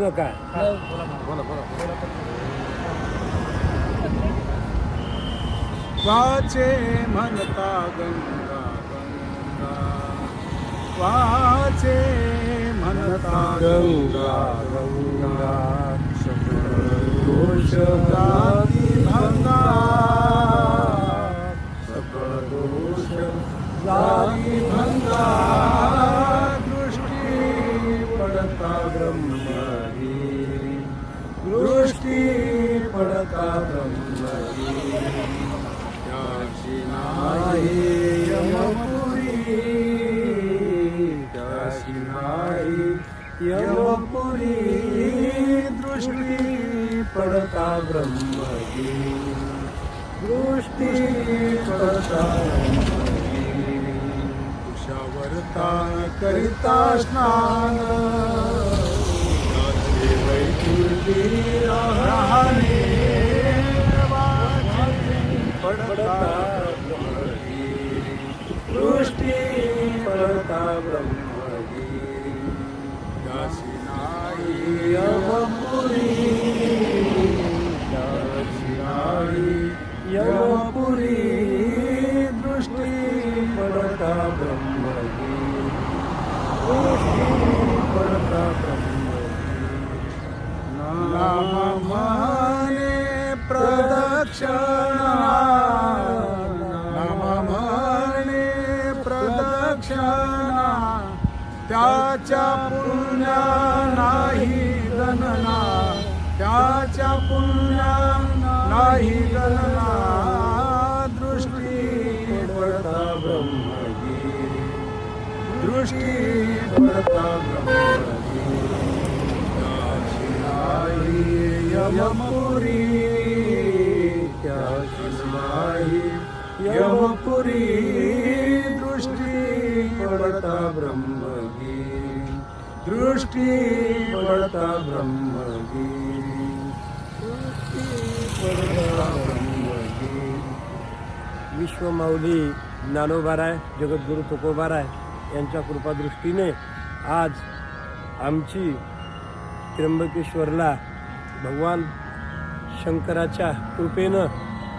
नका वाचे म्हणता गंगा गंगा. वाचे म्हणता गंगा गंगा. दोष जाती भंगा. सकळ दोष जाती भंगा. दृष्टी पडता ब्रह्मरी त्याची नाही यमपुरी. त्याची नाही यमपुरी. दृष्टी पडता ब्रह्मगी दृष्टी पडता कुशावरता करिता स्नान त्याचे वैकुंठी राहणे वाचे पडता ब्रह्मगी दृष्टी पडता ब्रह्मगी त्याची नाही यमपुरी त्याची क्षणा त्याच्या पुण्या नाही गणना. त्याच्या पुण्या नाही गणना. दृष्टी पडता ब्रह्मगी. दृष्टी पडता ब्रह्मगी. यमपुरी दृष्टी पडता ब्रह्मगी. दृष्टी पडता ब्रह्मगी. दृष्टी विश्वमाऊली ज्ञानोबाराय जगद्गुरु तुकोबाराय यांच्या कृपादृष्टीने आज आमची त्र्यंबकेश्वरला भगवान शंकराच्या कृपेनं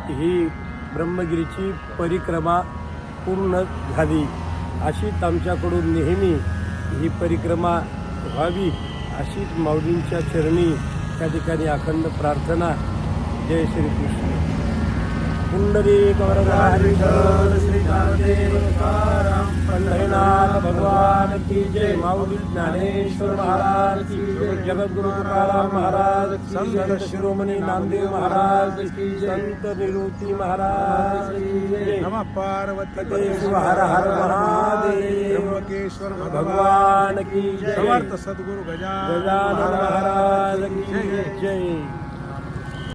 ही ब्रह्मगिरीची परिक्रमा पूर्ण झाली. अशीच आमच्याकडून नेहमी ही परिक्रमा व्हावी अशीच माऊलींच्या चरणी त्या ठिकाणी अखंड प्रार्थना. जय श्री कृष्ण पुंडरी पंढरीनाथ भगवान की जय. माऊली ज्ञानेश्वर महाराज की जय. जगद्गुरु तुकाराम महाराज संत शिरोमणी नामदेव महाराज की संत निरुती महाराज की नम पार्वती हर हर महादेव। त्र्यंबकेश्वर भगवान की समर्थ सद्गुरु गजानन गजानन महाराज की जय।